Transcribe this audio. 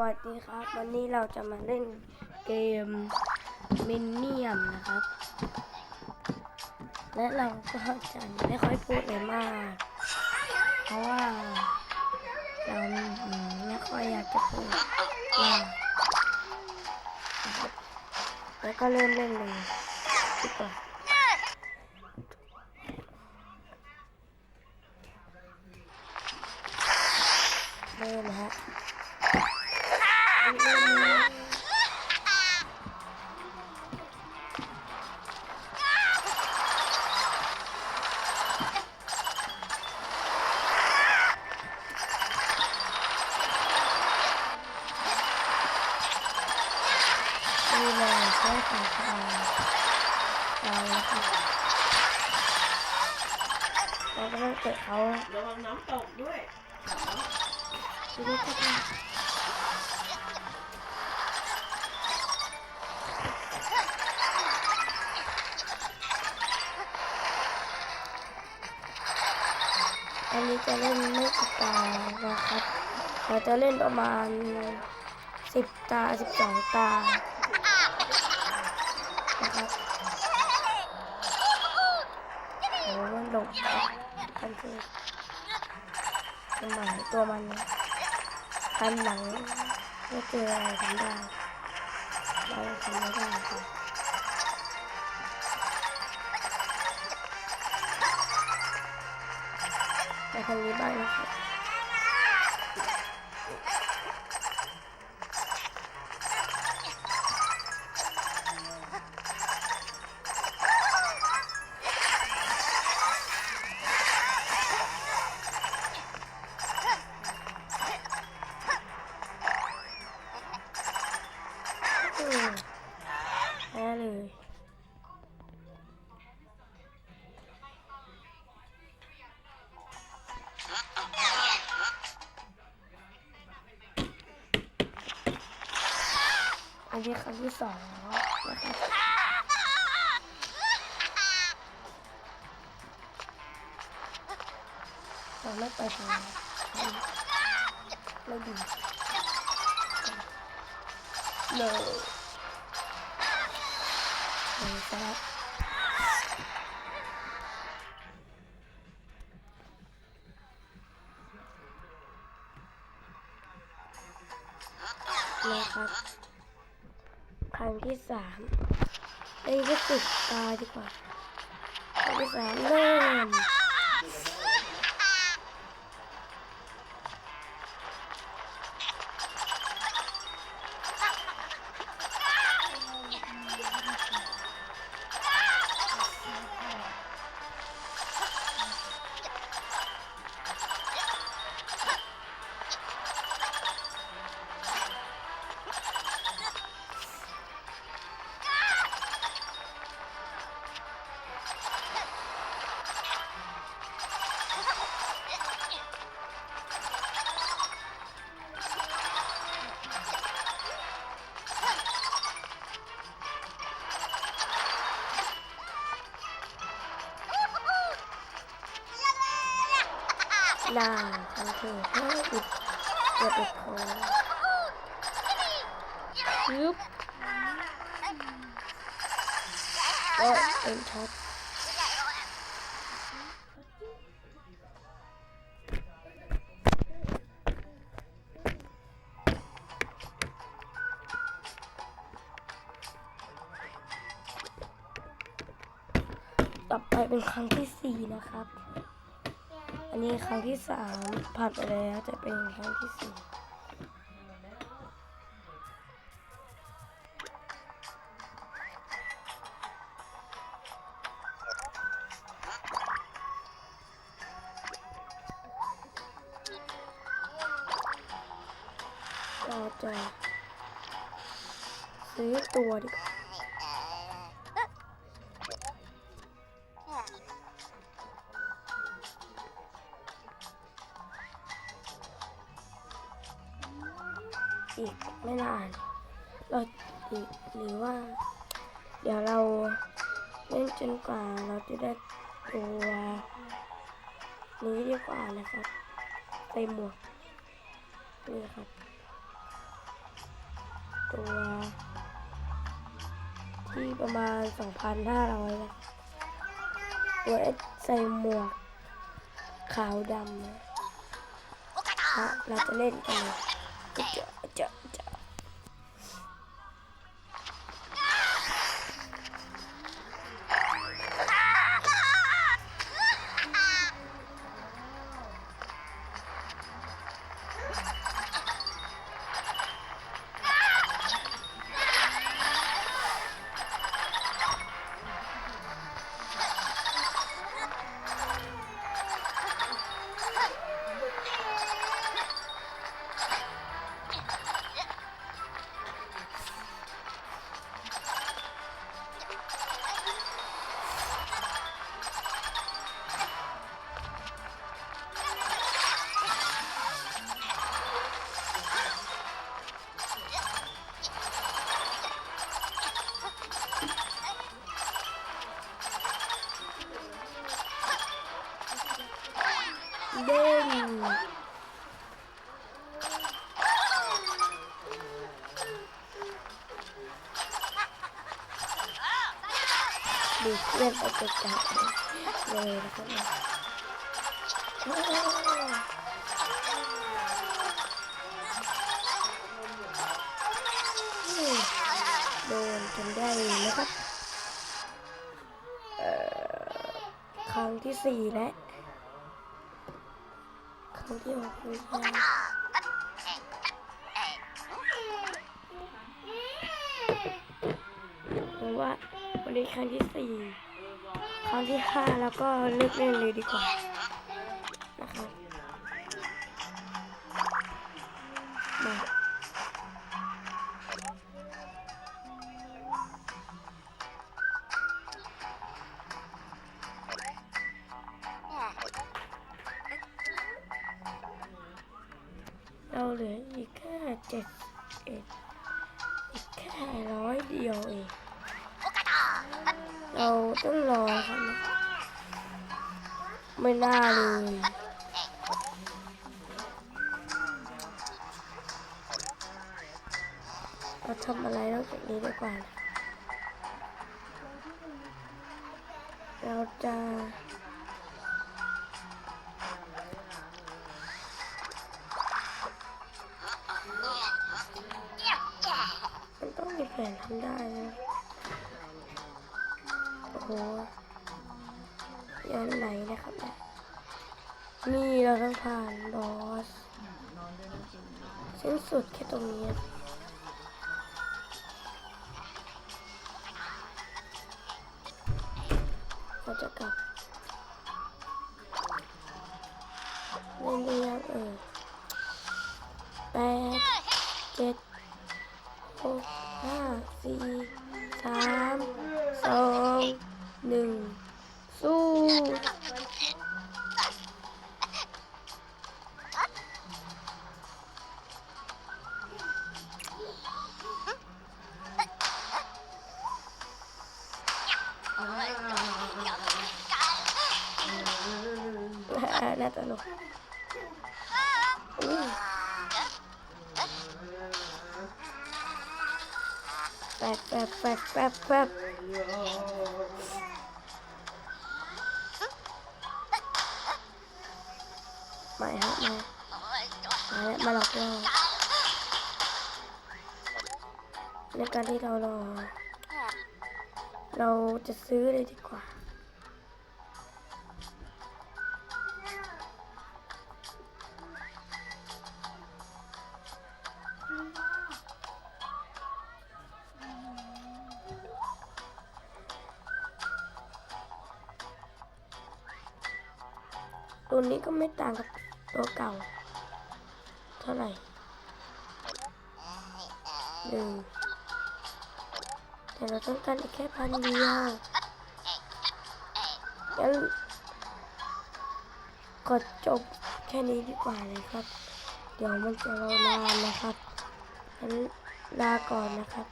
วัสดีครับ วันนี้เราจะมาเล่นเกมมินเนี่ยมนะครับ และเราก็จะไม่ค่อยพูดเลยมาก เพราะว่าเราไม่ค่อยอยากจะพูดมากแล้วก็เริ่มเล่นเลยดีกว่าเริ่มฮะ เรานะครับเราก็ต้องเตะเขาระวังน้ำตกด้วยดูดิครับอันนี้จะเล่นไม่กี่ตานะครับเราจะเล่นประมาณสิบตาสิบสองตานะครับโอ้มันหลบ มันคือเป็นหม่ตัวมันพันหลังไม่เจออะไรทำได้เราทำไม่ได้ครับไปทางนี้บ้างนะครับ อันนี้ครั้งที่สองนะครับเราไม่ไปทางนั้นไม่ดีเลยเลยครับนะครับ ครั้งที่สามเอ้ยก็ติดตาดีกว่าครั้งที่สามเริ่ม น้าทันทีให้อุดเกิดอุดคอยึบก็เป็นช็อตต่อไปเป็นครั้งที่สี่นะครับ อันนี้ครั้งที่สามผ่านไปแล้วจะเป็นครั้งที่สี่เราจะซื้อตัวดีกว่า อีกไม่นานเราอีกหรือว่า เดี๋ยวเราเล่นจนกว่าเราจะได้ตัวนี้ดีกว่านะครับใส่หมวกนี่ครับ ตัวที่ประมาณ 2,500นะตัวเอสใส่หมวกขาวดำนะและเราจะเล่นกัน เลยจ เด้งดูเพื่อนไปไกลๆเลยนะครับโอ้อืมโดนจนได้นะครับเอ่อครั้งที่สี่แล้ว ครั้งที่หกหรือยังผมว่าวันนี้ครั้งที่สี่ครั้งที่ห้าแล้วก็เลิกเล่นเลยดีกว่านะครับ เจ็ดเอ็ดอีกแค่ร้อยเดียวเอง เราต้องรอครับนะไม่น่าเลยเราทำอะไรนอกจากนี้ดีกว่านะเราจะ ต้องทำได้นะโอ้โหยันไหนนะครับนี่ยนี่เราต้องผ่านบอสสิ้นสุดแค่ตรงนี้าสี่สามสองหนึ่งสู้ น่าตลก แป๊บแป๊บแป๊บแป๊บแป๊บมาฮะมามาแล้วมาหลอกล่อในการที่เรารอ เราจะซื้อเลยดีกว่า ตัวนี้ก็ไม่ต่างกับตัวเก่า เท่าไหร่หนึ่งแต่เราต้องการอีกแค่พันเดียวงั้นกดจบแค่นี้ดีกว่าเลยครับ เดี๋ยวมันจะรอนานนะครับงั้นลาก่อนนะครับ